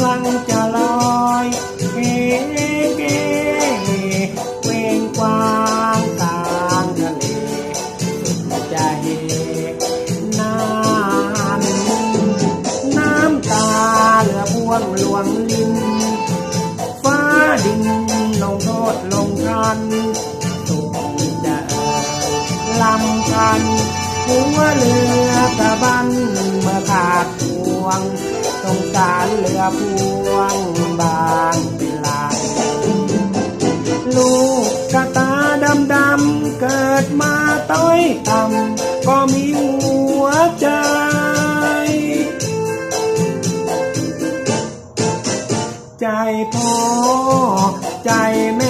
ำลังจะลอยเฮ้เก้เวงกวางกลางทะเลสุดใจน้นน้ำตาเหลือพวงหลวงลิ้นฟ้าดินลงโทษลงทันสุดจะลำพันหัวเรือกะบันเมื่อขาดหวง งสารเรือพวงบางเป็นลายลูกกระตาดำดำเกิดมาต้อยต่ำก็มีหัวใจ ใจพ่อใจแม่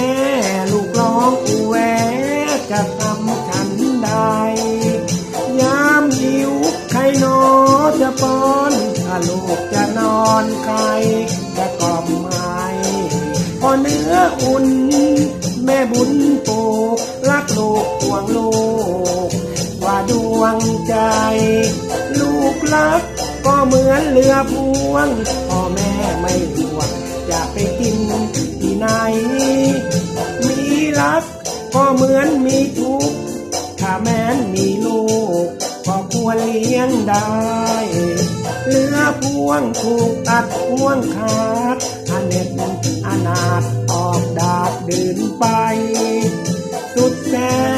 เนื้ออุ่น แม่บุญปลูกรักลูกห่วงลูก ว่าดวงใจ ลูกรัก ก็เหมือนเรือพวงพ่อแม่ไม่ห่วงจะไปกินที่ไหน มีรัก ก็เหมือนมีทุกข์ถ้าแม้นมีลูก ก็ควรเลี้ยงได้ เรือพวงถูกตัดพวงขาดอเนกอนาถออกดาดดื่นไป สุดแส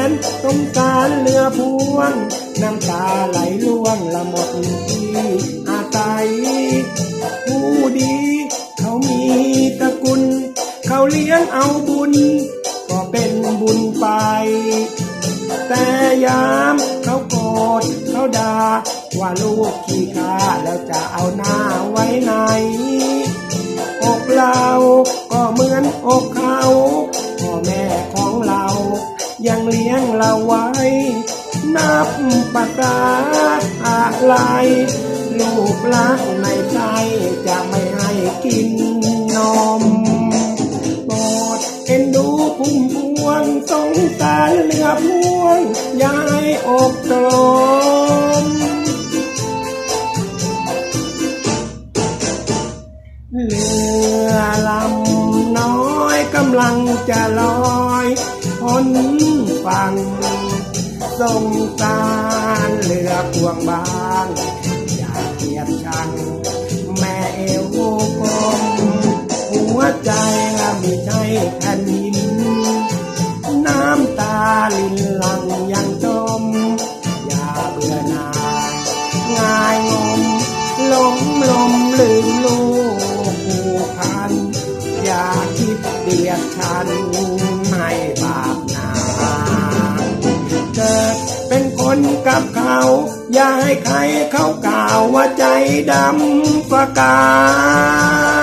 นสงสารเรือพวง น้ำตาไหลล่วงละหมดที่อาศัยผู้ดีเขามีตระกุล เขาเลี้ยงเอาบุญ ก็เป็นบุญไป แต่ยาม ด่าว่าลูกขี้ข้าแล้วจะเอาหน้าไว้ไหน อกเราก็เหมือนอกเขาพ่อแม่ของเรา ยังเลี้ยงเราไว้ นับปากาอะไร ลูกรักในใจ งสงสารเรือพวงยายอกตรมเรือลำน้อยกำลังจะลอยพ้นฝั่งสงสารเรือพวงบางอย่าเกลียดชังแม่เอวกลมหัวใจละไม่ใช่แผ่นดิน ลินลังยังจม อย่าเบื่อหน่ายง่ายงมลงลมลืมลูกผูกพัน อย่าคิดเดียดฉันให้บาปนาเกิดเป็นคนกับเขา อย่าให้ใครเขากล่าวว่าใจดำประกา